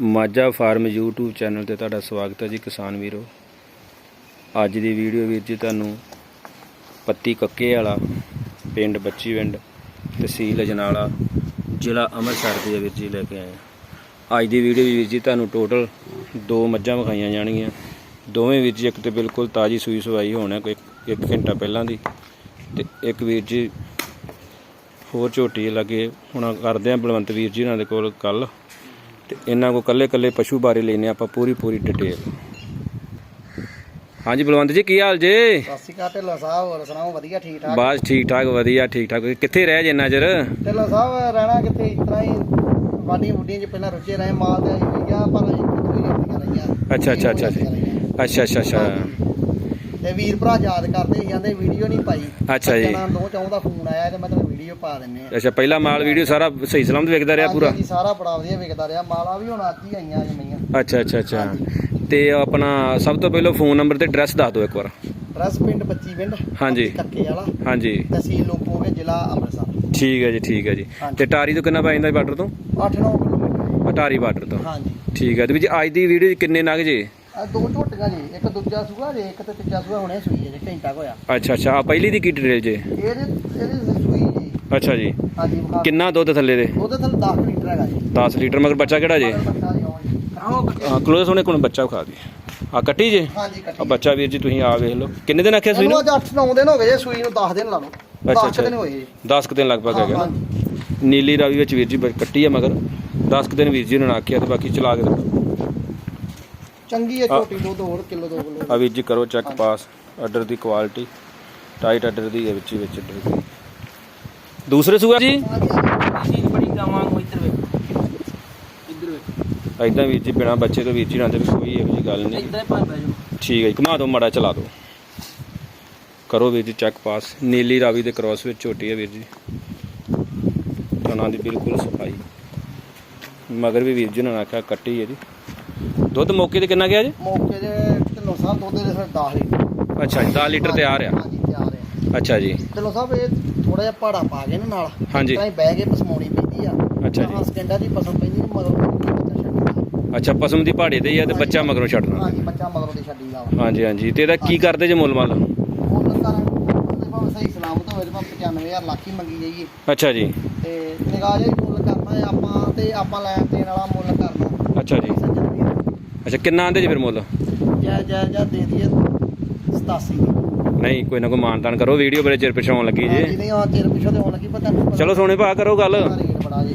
Majha farm YouTube channel ਤੇ ਤੁਹਾਡਾ ਸਵਾਗਤ ਹੈ ਜੀ ਕਿਸਾਨ ਵੀਰੋ। ਅੱਜ ਦੀ ਵੀਡੀਓ ਵਿੱਚ ਜੀ ਤੁਹਾਨੂੰ ਪੱਤੀ ਕੱਕੇ ਵਾਲਾ ਪਿੰਡ ਬੱਚੀ ਪਿੰਡ ਤਹਿਸੀਲ ਅਜਨਾਲਾ, ਜ਼ਿਲ੍ਹਾ ਅੰਮ੍ਰਿਤਸਰ ਦੇ ਵੀਰ ਜੀ ਲੈ ਕੇ ਆਏ ਅੱਜ ਦੀ ਵੀਡੀਓ ਵਿੱਚ ਜੀ ਤੁਹਾਨੂੰ ਟੋਟਲ ਦੋ ਮੱਝਾਂ ਵਿਖਾਈਆਂ ਜਾਣਗੀਆਂ। ਦੋਵੇਂ ਵੀਰ ਜੀ ਇੱਕ ਤੇ ਬਿਲਕੁਲ ਤਾਜੀ ਸੂਈ ਸਵਾਈ ਹੋਣਾ ਕੋਈ ਇੱਕ ਘੰਟਾ ਪਹਿਲਾਂ ਦੀ ਤੇ ਇੱਕ ਵੀਰ ਜੀ ਹੋਰ ਝੋਟੀ ਲੱਗੇ। ਹੁਣ ਕਰਦੇ ਆ ਬਲਵੰਤ ਵੀਰ ਜੀ ਉਹਨਾਂ ਦੇ ਕੋਲ ਕੱਲ ਤੇ ਇਹਨਾਂ ਕੋ ਕੱਲੇ ਕੱਲੇ ਪਸ਼ੂ ਬਾਰੇ ਲੈਨੇ ਆਪਾਂ ਪੂਰੀ ਪੂਰੀ ਡਿਟੇਲ ਹਾਂਜੀ ਬਲਵੰਤ ਜੀ ਕੀ ਹਾਲ ਜੇ? ਸਤਿ ਸ਼੍ਰੀ ਅਕਾਲ ਢਿੱਲੋਂ ਸਾਹਿਬ ਹੋਰ ਸੁਣਾਓ ਵਧੀਆ ਠੀਕ ਠਾਕ? ਬਸ ਠੀਕ ਠਾਕ ਵਧੀਆ ਠੀਕ ਠਾਕ। ਕਿੱਥੇ ਰਹਿ ਜੇ ਇੰਨਾ ਚਿਰ? ਢਿੱਲੋਂ ਸਾਹਿਬ ਰਹਿਣਾ ਕਿੱਥੇ? ਇਸ ਤਰ੍ਹਾਂ ਹੀ ਵਾਡੀਆਂ ਵੁੱਡੀਆਂ 'ਚ ਪਹਿਲਾਂ ਰੁੱਝੇ ਰਹੇ ਮਾਲ ਤੇ ਆਈ ਗਿਆ ਪਰ ਅੱਛਾ, ਅੱਛਾ, ਅੱਛਾ। ਅੱਛਾ। ਅੱਛਾ ਅੱਛਾ ਤੇ ਵੀਰ ਭਰਾ ਯਾਦ ਕਰਦੇ ਸੀ ਕਹਿੰਦੇ ਵੀਡੀਓ ਨਹੀਂ ਪਾਈ। ਅੱਛਾ ਜੀ। ਨਾਲ ਦੋ ਚੌਂ ਦਾ ਫੋਨ ਆਇਆ ਤੇ ਮੈਂ ਤੁਹਾਨੂੰ ਵੀਡੀਓ ਪਾ ਦਿੰਨੇ ਆ। ਅੱਛਾ ਪਹਿਲਾ ਮਾਲ ਵੀਡੀਓ ਸਾਰਾ ਸਹੀ ਸਲਾਮਤ ਵੇਖਦਾ ਰਿਹਾ ਪੂਰਾ? ਹਾਂਜੀ, ਸਾਰਾ ਬੜਾ ਵਧੀਆ ਵਿਕਦਾ ਰਿਹਾ। ਮਾਲਾ ਵੀ ਹੁਣ ਹੀ ਆਈਆਂ ਅੱਜ ਮਈਆਂ ਅੱਛਾ ਅੱਛਾ ਅੱਛਾ। ਤੇ ਆਪਣਾ ਸਭ ਤੋਂ ਪਹਿਲਾਂ ਫੋਨ ਨੰਬਰ ਤੇ ਐਡਰੈਸ ਦੱਸ ਦਿਓ ਇੱਕ ਵਾਰ। ਪ੍ਰੈਸ ਪਿੰਡ 25 ਪਿੰਡ ਹਾਂਜੀ। ਕੱਕੇ ਵਾਲਾ। ਹਾਂਜੀ। ਤਹਿਸੀਲ ਲੋਪੋਗੇ ਜ਼ਿਲ੍ਹਾ ਅੰਮ੍ਰਿਤਸਰ। ਠੀਕ ਹੈ ਜੀ ਠੀਕ ਹੈ ਜੀ। ਹਾਂਜੀ। ਤੇ ਟਾਰੀ ਤੋਂ ਕਿੰਨਾ ਪੈ ਜਾਂਦਾ ਬਾਰਡਰ ਤੋਂ? 8-9 ਕਿਲੋਮੀਟਰ। ਅਟਾਰੀ ਬਾਰਡਰ ਤੋਂ। ਹਾਂਜੀ। ਠੀਕ ਹੈ ਤੇ ਵੀ ਜੀ ਅੱਜ ਦੀ ਵੀਡੀਓ 'ਚ ਕਿੰਨੇ ਨਗ ਜੇ? ਆ ਦੋ ਝੋਟੀਆਂ ਜੀ ਇੱਕ ਦੂਜਾ ਸੂਆ ਜੇ ਇੱਕ ਤੇ ਤੀਜਾ ਸੂਆ ਹੁਣੇ ਸੂਈ ਹੈ ਜੀ ਘੰਟਾ ਕੁ ਹੋਇਆ। ਅੱਛਾ ਅੱਛਾ ਆ ਪਹਿਲੀ ਦੀ ਕੀ ਡਿਟੇਲ ਜੇ? ਇਹਦੇ ਇਹਦੇ ਸੂਈ ਜੀ। ਅੱਛਾ ਜੀ। ਹਾਂਜੀ ਵਿਖਾ ਕਿੰਨਾ ਦੁੱਧ ਥੱਲੇ ਦੇ? ਉਹਦੇ ਥੱਲੇ 10 ਲੀਟਰ ਹੈਗਾ ਜੀ। 10 ਲੀਟਰ ਮਗਰ ਬੱਚਾ ਕਿਹੜਾ ਜੇ? ਬੱਚਾ ਜੀ ਆਉਣ ਜੀ। ਆਹੋ ਕੱਟੀ। ਹਾਂ ਕਲੋਜ਼ ਹੋਣੇ ਕੋਲ ਬੱਚਾ ਖਾ ਦੀ। ਆ ਕੱਟੀ ਜੇ? ਹਾਂਜੀ ਆ ਕੱਟੀ ਬੱਚਾ ਵੀਰ ਜੀ ਤੁਸੀਂ ਆ ਵੇਖ ਲਓ। ਕਿੰਨੇ ਦਿਨ ਆਖਿਆ ਸੂਈ ਇਹਨੂੰ ਨੂੰ ਅੱਜ 8-9 ਦਿਨ ਹੋ ਗਏ ਜੀ ਸੂਈ ਨੂੰ 10 ਦਿਨ ਲਾ ਲਓ। ਅੱਛਾ 10 ਅੱਛਾ। ਦਿਨ ਹੋਏ ਜੀ। 10 ਕੁ ਦਿਨ ਲਗਭਗ ਹੈਗਾ ਨਾ। ਹਾਂਜੀ। ਨੀਲੀ ਰਾਵੀ ਵਿੱਚ ਵੀਰ ਜੀ ਬ- ਕੱਟੀ ਆ ਮਗਰ। 10 ਕੁ ਦਿਨ ਵੀਰ ਜੀ ਨੇ ਆਖਿਆ ਤੇ ਬਾਕੀ ਚਲਾ ਕੇ ਦਿਖਾਓ। ਚੰਗੀ ਹੈ ਝੋਟੀ ਦੁੱਧ ਹੋਰ ਕਿਲੋ 2 ਕਿਲੋ ਆ ਵੀਰ ਜੀ ਕਰੋ ਚੈੱਕ ਪਾਸ ਆਰਡਰ ਦੀ ਕੁਆਲਿਟੀ ਟਾਈਟ ਆਰਡਰ ਦੀ ਹੈ ਵਿੱਚ ਹੀ ਵਿੱਚ ਆਰਡਰ ਦੀ। ਦੂਸਰੇ ਸੂਆ ਜੀ? ਬੜੀ ਗਾਵਾਂ ਕੋ ਇੱਧਰ ਵੇਖ। ਇੱਧਰ ਵੇਖ। ਐਦਾਂ ਵੀਰ ਜੀ ਬਿਨਾ ਬੱਚੇ ਤੋਂ ਵੀਰ ਜੀ ਨਾਲ ਤੇ ਵੀ ਕੋਈ ਇਹੋ ਜਿਹੀ ਗੱਲ ਨਹੀਂ। ਇੱਧਰ ਪਾ ਬੈ ਜਾਓ। ਠੀਕ ਹੈ ਜੀ ਘੁਮਾ ਦਿਓ ਮੜਾ ਚਲਾ ਦਿਓ। ਕਰੋ ਵੀਰ ਜੀ ਚੈੱਕ ਪਾਸ ਨੀਲੀ ਰਾਵੀ ਦੇ ਕ੍ਰਾਸ ਵਿੱਚ ਝੋਟੀ ਹੈ ਵੀਰ ਜੀ। ਉਹਨਾਂ ਦੀ ਬਿਲਕੁਲ ਸਫ਼ਾਈ। ਮਗਰ ਵੀ ਵੀਰ ਜੀ ਨੇ ਆਖਿਆ ਕੱਟੀ ਹੈ ਜੀ। ਦੁੱਧ ਮੌਕੇ ਤੇ ਕਿੰਨਾ ਗਿਆ ਜੀ? ਮੌਕੇ ਦੇ ਢਿੱਲੋਂ ਸਾਹਿਬ ਦੁੱਧ ਦੇ ਫਿਰ 10 ਲੀਟਰ। ਅੱਛਾ ਜੀ 10 ਲੀਟਰ ਤਿਆਰ ਆ। ਹਾਂਜੀ ਤਿਆਰ ਆ। ਅੱਛਾ ਜੀ। ਢਿੱਲੋਂ ਸਾਹਿਬ ਇਹ ਥੋੜਾ ਜਿਹਾ ਪਾੜਾ ਪਾ ਕੇ ਨਾ ਨਾਲ ਹਾਂਜੀ। ਤਾਂ ਬਹਿ ਕੇ ਪਸਮਾਉਣੀ ਪੈਂਦੀ ਆ। ਅੱਛਾ ਜੀ। ਹਾਂ ਸਕਿੰਡਾ ਦੀ ਪਸਮ ਪੈਂਦੀ ਮਗਰ ਅੱਛਾ ਪਸਮ ਦੀ ਪਹਾੜੇ ਤੇ ਹੀ ਆ ਤੇ ਬੱਚਾ ਮਗਰੋਂ ਛੱਡਣਾ। ਹਾਂਜੀ ਬੱਚਾ ਮਗਰੋਂ ਦੀ ਛੱਡੀ ਦਾ ਵਾ ਹਾਂਜੀ ਹਾਂਜੀ। ਤੇ ਇਹਦਾ ਕੀ ਕਰਦੇ ਜੇ ਮੁੱਲ ਮੱਲ? ਉਹਦੇ ਭਾਵੇਂ ਸਹੀ ਸਲਾਮਤ ਹੋਵੇ ਤੇ ਭਾਵੇਂ 95000 ਲੱਖ ਹੀ ਮੰਗੀ ਜਾਈਏ। ਅੱਛਾ ਜੀ। ਤੇ ਨਿਗਾਹ ਹੀ ਮੁੱਲ ਕਰਨਾ ਆਪਾਂ ਤੇ ਆਪਾਂ ਲੈਣ ਦੇਣ ਵਾਲਾ ਮੁੱਲ ਕਰਨਾ। ਅੱਛਾ ਜੀ। ਅੱਛਾ ਕਿੰਨਾ ਆਂਦੇ ਜੀ ਫਿਰ ਮੁੱਲ? ਜੈ ਜੈ ਜੈ ਦੇ ਦਈਏ 87 ਨਹੀਂ ਕੋਈ ਨਾ ਕੋਈ ਮਾਨਤਾਨ ਕਰੋ ਵੀਡੀਓ ਬੜੇ ਚਿਰ ਪਿਛਾਉਣ ਲੱਗੀ ਹਾਂਜੀ ਜੀ ਨਹੀਂ ਆ ਤੇਰੇ ਪਿੱਛੋਂ ਤੇ ਹੋਣ ਲੱਗੀ ਪਤਾ ਨਹੀਂ ਚਲੋ ਸੋਨੇ ਭਾ ਕਰੋ ਗੱਲ। ਰੇਟ ਬੜਾ ਜੀ।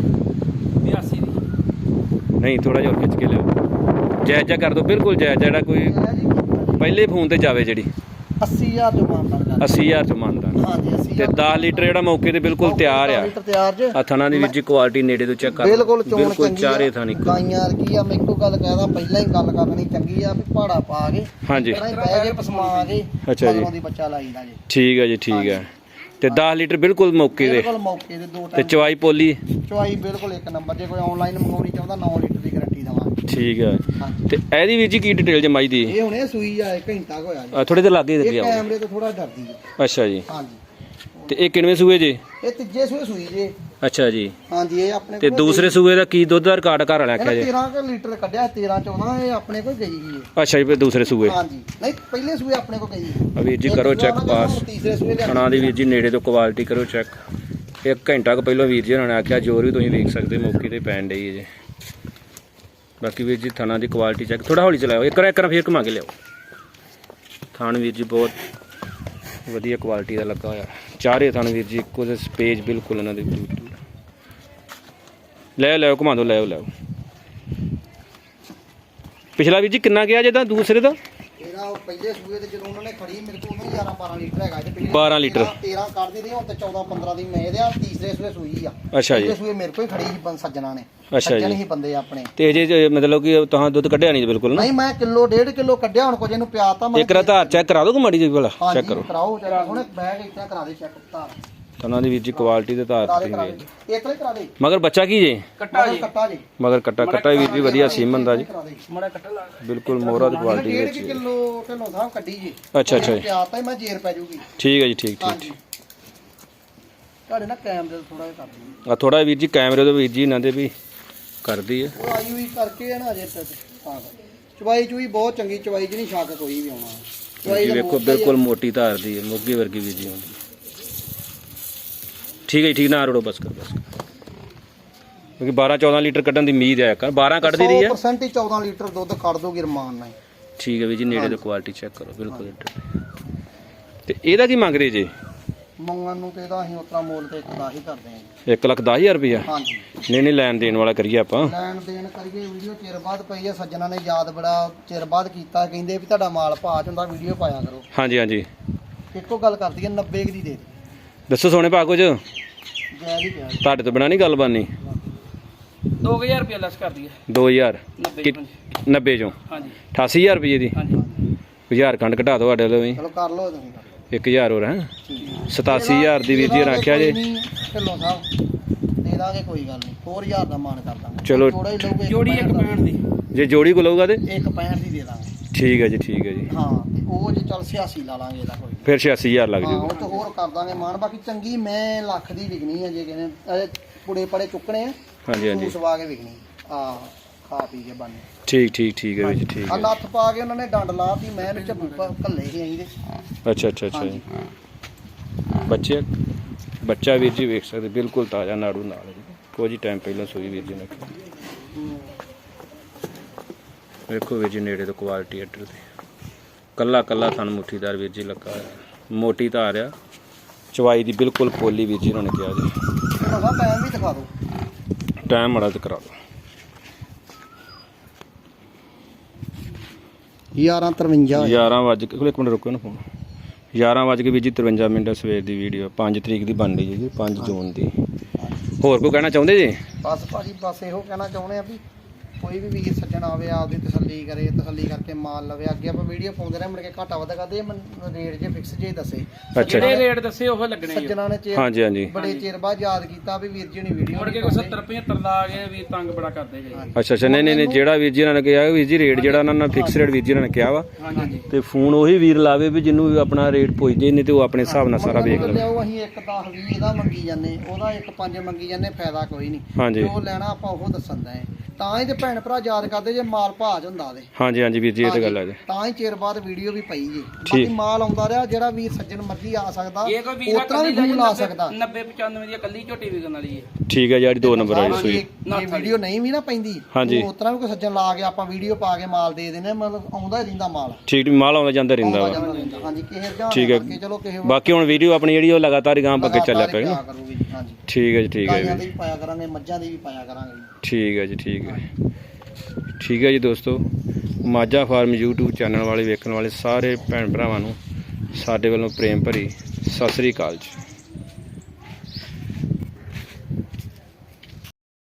82 ਦੀ। ਨਹੀਂ ਥੋੜਾ ਜਿਹਾ ਹੋਰ ਖਿੱਚ ਕੇ ਲਿਓ ਜਾਇਜ਼ਾ ਕਰ ਦਿਓ ਬਿਲਕੁਲ ਜਾਇਜ਼ ਜਿਹੜਾ ਕੋਈ ਜੀ ਪਹਿਲੇ ਫੋਨ ਤੇ ਜਾਵੇ ਜਿਹੜੀ। 80000 ਜੋ ਮਾਨਦਾਰ ਕਰ 80000 ਚ ਮੰਨਦਾ ਹਾਂਜੀ 80 ਤੇ 10 ਲੀਟਰ ਜਿਹੜਾ ਮੌਕੇ ਤੇ ਬਿਲਕੁਲ ਤਿਆਰ ਆ। ਲੀਟਰ ਤਿਆਰ ਜੇ। ਆ ਥਣਾ ਦੀ ਵਿੱਚ ਕੁਆਲਿਟੀ ਨੇੜੇ ਤੋਂ ਚੈੱਕ ਕਰ ਲਓ। ਬਿਲਕੁਲ ਚੋਣ ਬਿਲਕੁਲ ਚੰਗੀ ਚਾਰੇ ਆ। ਥਾਂ ਇੱਕੋ। ਗਾਈਆਂ ਕੀ ਆ ਮੈਂ ਇੱਕੋ ਗੱਲ ਕਹਿਦਾ ਪਹਿਲਾਂ ਹੀ ਗੱਲ ਕਰਨੀ ਚੰਗੀ ਆ ਵੀ ਪਹਾੜਾ ਪਾ ਕੇ ਹਾਂਜੀ। ਪਹਿਲਾਂ ਹੀ ਬਹਿ ਕੇ ਪਸਮਾ ਕੇ ਅੱਛਾ ਜੀ। ਮਗਰੋਂ ਦੀ ਬੱਚਾ ਲਾਈਦਾ ਜੀ। ਠੀਕ ਹੈ ਜੀ ਠੀਕ ਹੈ ਤੇ 10 ਲੀਟਰ ਬਿਲਕੁਲ ਮੌਕੇ ਤੇ ਬਿਲਕੁਲ ਮੌਕੇ ਦੇ ਦੋ ਤੇ ਟਾਈਮ ਚਵਾਈ ਪੋਲੀ। ਚੁਆਈ ਬਿਲਕੁਲ ਇੱਕ ਨੰਬਰ ਜੇ ਕੋਈ ਆਨਲਾਈਨ ਮੰਗਾਉਣੀ ਚਾਹੁੰਦਾ 9 ਲੀਟਰ ਦੀ ਗਾਰੰਟੀ ਦਵਾਂਗੇ ਠੀਕ ਹੈ ਹਾਂਜੀ। ਤੇ ਇਹਦੀ ਵੀਰ ਜੀ ਕੀ ਡਿਟੇਲ ਜੇ ਮਾਈ ਦੀ? ਇਹ ਹੁਣੇ ਸੂਈ ਆ ਇੱਕ ਘੰਟਾ ਕੁ ਹੋਇਆ ਜੀ। ਥੋੜੇ ਜਿਹਾ ਲਾਗੇ ਇਹ ਲੱਗੇ ਆਓ ਕੈਮਰੇ ਤੋਂ ਥੋੜਾ ਡਰਦੀ ਹੈ ਅੱਛਾ ਜੀ। ਹਾਂਜੀ। ਤੇ ਇਹ ਕਿੰਨਵੇਂ ਸੂਏ ਜੀ? ਇਹ ਤੀਜੇ ਸੂਏ ਸੂਈ ਜੇ। ਅੱਛਾ ਜੀ। ਹਾਂਜੀ ਇਹ ਆਪਣੇ ਤੇ ਕੋਲ ਦੂਸਰੇ ਸੂਏ ਦਾ ਕੀ ਦੁੱਧ ਦਾ ਰਿਕਾਰਡ ਘਰ ਵਾਲਾ ਆਖਿਆ ਇਹਨੇ ਜੀ? 13 ਕੁ ਲੀਟਰ ਕੱਢਿਆ 13 14 ਇਹ ਆਪਣੇ ਕੋਲ ਗਈ ਇਹ। ਅੱਛਾ ਜੀ ਫਿਰ ਦੂਸਰੇ ਸੂਏ। ਹਾਂਜੀ। ਨਹੀਂ ਪਹਿਲੇ ਸੂਏ ਆਪਣੇ ਕੋਲ ਗਈ ਆ ਵੀਰ ਜੀ ਕਰੋ ਚੈੱਕ ਪਾਸ ਤੀਸਰੇ ਸੂਏ ਲਿਆਂਦੀ। ਥਣਾ ਦੀ ਵੀਰ ਜੀ ਨੇੜੇ ਤੋਂ ਕੁਆਲਿਟੀ ਕਰੋ ਚੈੱਕ ਇੱਕ ਘੰਟਾ ਕੁ ਪਹਿਲਾਂ ਵੀਰ ਜੀ ਉਹਨਾਂ ਨੇ ਆਖਿਆ ਜੋਰ ਵੀ ਤੁਸੀਂ ਵੇਖ ਸਕਦੇ ਮੌਕੇ ਤੇ ਪੈਣ ਡਈ ਹੈ ਜੀ। ਬਾਕੀ ਵੀਰ ਜੀ ਥਣਾ ਦੀ ਕੁਆਲਿਟੀ ਚੈੱਕ ਥੋੜਾ ਹੌਲੀ ਚਲਾਓ। ਇੱਕ ਵਾਰ ਇੱਕ ਵਾਰ ਫੇਰ ਘੁਮਾ ਕੇ ਲਿਆਓ। ਥਣ ਵੀਰ ਜੀ ਬਹੁਤ ਵਧੀਆ ਕੁਆਲਿਟੀ ਦਾ ਲੱਗਾ ਹੋਇਆ। ਚਾਰੇ ਥਣ ਵੀਰ ਜੀ, ਇੱਕੋ ਜਿਹੇ ਸਪੇਸ ਬਿਲਕੁਲ ਇਹਨਾਂ ਦੇ ਲੈ ਲੈ ਘੁਮਾ ਦਿਓ, ਲੈ ਲੈ। ਪਿਛਲਾ ਵੀਰ ਜੀ, ਕਿੰਨਾ ਗਿਆ ਜੇ ਤਾਂ? ਦੂਸਰੇ ਦਾ? ਉਹ ਪਹਿਲੇ ਸੂਏ ਤੇ ਜਦੋਂ ਉਹਨਾਂ ਨੇ ਖੜੀ ਮੇਰੇ ਕੋਲ ਉਹਨੂੰ 11 12 ਲੀਟਰ ਹੈਗਾ ਤੇ ਪਹਿਲੇ 12 ਲੀਟਰ। 13 ਕੱਢਦੀ ਰਹੀ ਹੁਣ ਤੇ 14 15 ਦੀ ਮੈਂ ਇਹਦੇ ਆ ਤੀਸਰੇ ਸੂਏ ਸੂਈ ਆ। ਅੱਛਾ ਜੀ। ਪਹਿਲੇ ਸੂਏ ਮੇਰੇ ਕੋਲ ਹੀ ਖੜੀ ਸੀ ਬੰ- ਸੱਜਣਾ ਨੇ। ਅੱਛਾ ਸੱਜਣ ਜੀ। ਹੀ ਬੰਦੇ ਆਪਣੇ। ਤੇ ਜੇ ਜੇ ਮਤਲਬ ਕਿ ਤਾਂ ਦੁੱਧ ਕੱਢਿਆ ਨਹੀਂ ਬਿਲਕੁਲ ਨਾ? ਨਹੀਂ ਮੈਂ ਕਿਲੋ ਡੇਢ ਕਿਲੋ ਕੱਢਿਆ ਹੁਣ ਕੁਝ ਇਹਨੂੰ ਪਿਆਤਾ ਮੈਂ ਇੱਕ ਰਾ ਧਾਰ ਚੈੱਕ ਕਰਾ ਦੋ ਮਾੜੀ ਜਿਹੀ ਭਲਾ ਹਾਂਜੀ ਚੈੱਕ ਕਰੋ। ਕਰਾਓ ਚੈੱਕ ਹੁਣ ਬੈਗ ਇੱਥੇ ਕਰਾ ਦੇ ਚੈੱਕ ਧਾਰ। ਉਹਨਾਂ ਦੀ ਵੀਰ ਜੀ ਕੁਆਲਿਟੀ ਦੇ ਧਾਰ ਕਰਾ ਦੇ ਤੇ ਕਰਾ ਦੇ ਇੱਕ ਲੈ ਕਰਾ ਦੇ। ਮਗਰ ਬੱਚਾ ਕੀ ਜੇ? ਕੱਟਾ ਜੀ। ਕੱਟਾ ਜੀ। ਮਗਰ ਕੱਟਾ ਕੱਟਾ ਵੀਰ ਜੀ ਵਧੀਆ ਸੀਮਨ ਦਾ ਜੀ। ਕਰਾ ਦੇ ਮੜਾ ਕੱਟਾ ਲਾ ਬਿਲਕੁਲ ਮੋਹਰਾ ਦੀ ਕੁਆਲਿਟੀ ਵਿੱਚ ਕਿਲੋ ਢਿੱਲੋਂ ਸਾਹਿਬ ਕੱਢੀ ਜੀ। ਅੱਛਾ ਅੱਛਾ ਜੀ। ਪਿਆਤਾ ਹੀ ਮੈਂ ਜੇਰ ਪੈ ਜੂਗੀ। ਠੀਕ ਹੈ ਜੀ ਠੀਕ ਠੀਕ। ਹਾਂਜੀ। ਤੁਹਾਡੇ ਨਾਲ ਕੈਮਰੇ ਥੋੜਾ ਜਿਹਾ ਕਰ ਦਿਓ ਆ ਥੋੜਾ ਵੀਰ ਜੀ ਕੈਮਰੇ ਤੋਂ ਵੀਰ ਜੀ ਇਹਨਾਂ ਦੇ ਵੀ ਕਰਦੀ ਹੈ। ਉਹ ਆਈ ਹੋਈ ਕਰਕੇ ਹੈ ਨਾ ਅਜੇ ਤੱਕ ਤਾਂ ਕਰਕੇ। ਚਵਾਈ ਚੂਈ ਬਹੁਤ ਚੰਗੀ ਚਵਾਈ ਨਹੀਂ ਸ਼ੱਕ ਕੋਈ ਵੀ ਆਉਣਾ। ਚਵਾਈ ਜੀ ਦਾ ਵੇਖੋ। ਬਿਲਕੁਲ ਮੋਟੀ ਧਾਰ ਦੀ ਹੈ ਮੋਗੀ ਵਰਗੀ ਵੀਰ ਜੀ ਹੁੰਦੀ ਠੀਕ ਹੈ ਜੀ, ਠੀਕ ਨਾ ਰੋੜੋ ਬਸ ਕਰ ਬਸ ਕਰ। ਕਿਉਂਕਿ 12 14 ਲੀਟਰ ਕੱਢਣ ਦੀ ਉਮੀਦ ਹੈ ਕਰ 12 ਕੱਢਦੀ ਰਹੀ ਹੈ। 100% ਹੀ 14 ਲੀਟਰ ਦੁੱਧ ਕੱਢ ਦੋਗੀ ਰਮਾਨ ਨਾਲ। ਠੀਕ ਹੈ ਵੀਰ ਜੀ ਨੇੜੇ ਤੋਂ ਕੁਆਲਿਟੀ ਚੈੱਕ ਕਰੋ ਬਿਲਕੁਲ। ਤੇ ਇਹਦਾ ਕੀ ਮੰਗ ਰਹੇ ਜੀ? ਮੰਗਣ ਨੂੰ ਤੇ ਇਹਦਾ ਅਸੀਂ ਉਤਰਾ ਮੁੱਲ ਤੇ ਇੱਕ ਦਾ ਹੀ ਕਰਦੇ ਹਾਂ ਜੀ। 1 ਲੱਖ 10000 ਰੁਪਇਆ? ਹਾਂਜੀ। ਨਹੀਂ ਨਹੀਂ ਲੈਣ ਦੇਣ ਵਾਲਾ ਕਰੀਏ ਆਪਾਂ। ਲੈਣ ਦੇਣ ਕਰੀਏ ਵੀਡੀਓ ਚਿਰ ਬਾਅਦ ਪਈ ਆ ਸੱਜਣਾ ਨੇ ਯਾਦ ਬੜਾ ਚਿਰ ਬਾਅਦ ਕੀਤਾ ਕਹਿੰਦੇ ਵੀ ਤੁਹਾਡਾ ਮਾਲ ਭਾਅ ਚ ਹੁੰਦਾ ਵੀਡੀਓ ਪਾਇਆ ਕਰੋ। ਹਾਂਜੀ ਹਾਂਜੀ। ਇੱਕੋ ਗੱਲ ਕਰਦੀ ਹੈ 90 ਕੁ ਦੀ ਦੇ ਦੇ ਦੱਸੋ ਸੋਹਣੇ ਪਾ ਕੁਝ। ਜੈ ਦੀ ਪਿਆ ਤੁਹਾਡੇ ਤੋਂ ਬਿਨਾ ਨਹੀਂ ਗੱਲ ਬਾਨੀ? 2000 ਰੁਪਏ ਲੈਸ ਕਰ ਦਈਏ। 2000 90 ਕਿ- 90 ਚੋਂ? ਹਾਂਜੀ। 88000 ਰੁਪਏ ਦੀ? ਹਾਂਜੀ 1000 ਖੰਡ ਘਟਾ ਦਿਓ ਸਾਡੇ ਲਈ ਚਲੋ ਕਰ ਲਓ ਤੁਸੀਂ। 1000 ਹੋਰ ਹੈ। ਠੀਕ ਹੈ 87000 ਦੀ ਵੀਰ ਜੀ ਰੱਖਿਆ ਜੇ। ਢਿੱਲੋਂ ਸਾਹਿਬ ਦੇ ਦਾਂਗੇ ਕੋਈ ਗੱਲ ਨਹੀਂ। 4000 ਦਾ ਮਾਨ ਕਰ ਦਾਂਗੇ। ਚਲੋ। ਥੋੜਾ ਹੀ ਲਊਗੇ ਜੋੜੀ ਇੱਕ ਪੈਣ ਦੀ। ਜੇ ਜੋੜੀ ਕੋ ਲਊਗਾ ਤੇ? ਇੱਕ 65 ਦੀ ਦੇ ਦਾਂਗੇ। ਠੀਕ ਹੈ ਜੀ ਠੀਕ ਹੈ ਜੀ। ਹਾਂ। ਉਹ ਜੇ ਚੱਲ 86 ਲਾ ਲਾਂਗੇ ਇਹਦਾ ਕੋਈ ਫਿਰ 86000 ਲੱਗ ਹਾਂ ਉਹ ਤੋਂ ਹੋਰ ਕਰ ਦਾਂਗੇ ਮਾਨ ਬਾਕੀ ਚੰਗੀ ਮੈਂ ਲੱਖ ਦੀ ਵਿਕਣੀ ਹੈ ਜੇ ਅਜੇ ਪੁੜੇ ਪੜੇ ਚੁੱਕਣੇ ਆ ਹਾਂਜੀ ਹਾਂਜੀ। ਸੂਸ ਵਾ ਕੇ ਵਿਕਣੀ। ਆ ਖਾ ਪੀ ਕੇ ਬੰਨ। ਠੀਕ ਠੀਕ ਠੀਕ ਹੈ ਵੀਰ ਜੀ ਠੀਕ ਆ ਹੈ। ਨੱਥ ਪਾ ਕੇ ਉਹਨਾਂ ਨੇ ਡੰਡ ਲਾਤੀ ਮੈਂ ਇਹਨੂੰ ਝੱਬੂ ਪ- ਘੱਲੇ ਸੀ ਅਸੀਂ ਦੇ। ਅੱਛਾ ਅੱਛਾ ਅੱਛਾ ਜੀ। ਬੱਚੇ ਬੱਚਾ ਵੀਰ ਜੀ ਵੇਖ ਸਕਦੇ ਬਿਲਕੁਲ ਤਾਜ਼ਾ ਨਾੜੂ ਨਾਲ ਹੈ ਜੀ। ਕੁਝ ਹੀ ਟਾਈਮ ਪਹਿਲਾਂ ਸੂਈ ਵੀਰ ਜੀ ਨੇ। ਵੇਖੋ ਵੀਰ ਜੀ ਨੇੜੇ ਤੋਂ ਕੁਆਲਿਟੀ ਅੱਡਰ ਦੀ ਕੱਲਾ ਕੱਲਾ ਥਣ ਮੁੱਠੀਦਾਰ ਵੀਰ ਜੀ ਲੱਗਾ। ਮੋਟੀ ਧਾਰ ਆ। ਚਵਾਈ ਦੀ ਬਿਲਕੁਲ ਪੋਲੀ ਵੀਰ ਜੀ ਉਹਨਾਂ ਨੇ ਕਿਹਾ ਜੀ। ਟਾਈਮ ਵੀ ਦਿਖਾ ਦਿਓ। ਟਾਈਮ ਮੜਾ ਤੇ ਕਰਾ ਦਿਓ। 1153 11 ਵਜ ਕੇ ਇੱਕ ਮਿੰਟ ਰੁਕੋ ਨਾ ਫੋਨ 11 ਵਜ ਕੇ ਵੀਰ ਜੀ 53 ਮਿੰਟ ਸਵੇਰ ਦੀ ਵੀਡੀਓ 5 ਤਰੀਕ ਦੀ ਬਣ ਰਹੀ ਜੀ 5 ਜੂਨ ਦੀ। ਹੋਰ ਕੋਈ ਕਹਿਣਾ ਚਾਹੁੰਦੇ ਜੀ? ਬਸ ਭਾਜੀ ਬਸ ਇਹੋ ਕਹਿਣਾ ਚਾਹੁੰਦੇ ਆ ਵੀ ਕੋਈ ਵੀ ਵੀਰ ਸੱਜਣ ਆਵੇ ਆਪਦੀ ਤਸੱਲੀ ਕਰੇ ਤਸੱਲੀ ਕਰਕੇ ਮਾਲ ਲਵੇ। ਅੱਗੇ ਆਪਾਂ ਵੀਡੀਓ ਪਾਉਂਦੇ ਰਹੇ ਮੁੜ ਕੇ ਘਾਟਾ ਵਾਧਾ ਕਰਦੇ ਇਹ ਰੇਟ ਜੇ ਫਿਕਸ ਜੇ ਦੱਸੇ। ਜਿਹੜੇ ਰੇਟ ਦੱਸੇ ਉਹ ਲੱਗਣੇ। ਸੱਜਣਾ ਨੇ ਚਿਰ ਹਾਂਜੀ ਹਾਂਜੀ। ਬੜੇ ਚਿਰ ਬਾਅਦ ਯਾਦ ਕੀਤਾ ਵੀ ਵੀਰ ਜੀ ਨੇ ਵੀਡੀਓ ਮੁੜ ਕੇ ਕੋਈ 70 75 ਲਾ ਕੇ ਵੀ ਤੰਗ ਬੜਾ ਕਰਦੇ ਜੀ ਅੱਛਾ ਅੱਛਾ। ਨਹੀਂ ਨਹੀਂ ਨਹੀਂ ਜਿਹੜਾ ਵੀਰ ਜੀ ਨੇ ਕਿਹਾ ਵੀਰ ਜੀ ਰੇਟ ਜਿਹੜਾ ਉਹਨਾਂ ਨੇ ਫਿਕਸ ਰੇਟ ਵੀਰ ਜੀ ਨੇ ਕਿਹਾ ਵਾ। ਹਾਂਜੀ ਤੇ ਫੋਨ ਉਹੀ ਵੀਰ ਲਾਵੇ ਵੀ ਜਿਹਨੂੰ ਆਪਣਾ ਰੇਟ ਪੁੱਜਦੇ ਨਹੀਂ ਤੇ ਉਹ ਆਪਣੇ ਹਿਸਾਬ ਨਾਲ ਸਾਰਾ ਵੇਖ ਲਵੇ। ਲਿਆਓ ਅਸੀਂ ਇੱਕ 10 20 ਇਹਦਾ ਮੰਗੀ ਜਾਂਦੇ। ਉਹਦਾ ਇੱਕ 5 ਮੰਗੀ ਜਾਂਦੇ ਫਾਇਦਾ ਕੋਈ ਨਹੀਂ। ਜੋ ਲੈਣਾ ਆਪਾਂ ਉਹ ਦੱਸਣ ਦਾ। ਤਾਂ ਹੀ ਤੇ ਭੈਣ ਭਰਾ ਯਾਦ ਕਰਦੇ ਜੇ ਮਾਲ ਭਾਜ ਹੁੰਦਾ ਦੇ ਹਾਂਜੀ ਹਾਂਜੀ ਵੀਰ ਜੀ ਇਹ ਤਾਂ ਗੱਲ ਹੈ ਜੀ। ਤਾਂ ਹੀ ਚਿਰ ਬਾਅਦ ਵੀਡੀਓ ਵੀ ਪਈ ਜੀ। ਬਾਕੀ। ਮਾਲ ਆਉਂਦਾ ਰਿਹਾ ਜਿਹੜਾ ਵੀਰ ਸੱਜਣ ਮਰਜ਼ੀ ਆ ਸਕਦਾ ਇਹ ਕੋਈ ਵੀਰਾ ਉਤਰਾ ਵੀ ਫੋਨ ਲਾ ਸਕਦਾ। 90 95 ਦੀ ਕੱਲੀ ਝੋਟੀ ਵਿਕਣ ਵਾਲੀ ਹੈ। ਠੀਕ ਹੈ ਜਿਹੜੀ ਦੋ ਨੰਬਰ ਵਾਲੀ ਸੂਈ। ਜੇ ਵੀਡੀਓ ਨਹੀਂ ਵੀ ਨਾ ਪੈਂਦੀ ਹਾਂਜੀ। ਉਤਰਾ ਵੀ ਕੋਈ ਸੱਜਣ ਲਾ ਕੇ ਆਪਾਂ ਵੀਡੀਓ ਪਾ ਕੇ ਮਾਲ ਦੇ ਦੇਣੇ ਮਤਲਬ ਆਉਂਦਾ ਹੀ ਰਹਿੰਦਾ ਮਾਲ। ਠੀਕ ਮਾਲ ਆਉਂਦਾ ਜਾਂਦਾ ਰਹਿੰਦਾ ਹਾਂਜੀ ਕਿਸੇ ਰੁਝਾਨ ਠੀਕ ਹੈ। ਚਲੋ ਕਿਸੇ ਬਾਕੀ ਹੁਣ ਵੀਡੀਓ ਆਪਣੀ ਜਿਹੜੀ ਉਹ ਲਗਾਤਾਰ ਗਾਂ ਅੱਗੇ ਚੱਲਿਆ ਪਏਗਾ ਜੀ, ਹਾਂਜੀ। ਠੀਕ ਹੈ ਜੀ ਠੀਕ ਹੈ ਗਾਈਆਂ ਵੀਰ ਦੀ ਵੀ ਪਾਇਆ ਕਰਾਂਗੇ ਮੱਝਾਂ ਦੀ ਵੀ ਪਾਇਆ ਕਰਾਂਗੇ। ਠੀਕ ਹੈ ਜੀ ਠੀਕ ਹੈ। ਠੀਕ ਹੈ ਜੀ ਦੋਸਤੋ ਮਾਝਾ ਫਾਰਮ YouTube ਚੈਨਲ ਵਾਲੇ ਵੇਖਣ ਵਾਲੇ ਸਾਰੇ ਭੈਣ ਭਰਾਵਾਂ ਨੂੰ ਸਾਡੇ ਵੱਲੋਂ ਪ੍ਰੇਮ ਭਰੀ ਸਤਿ ਸ੍ਰੀ ਅਕਾਲ ਜੀ।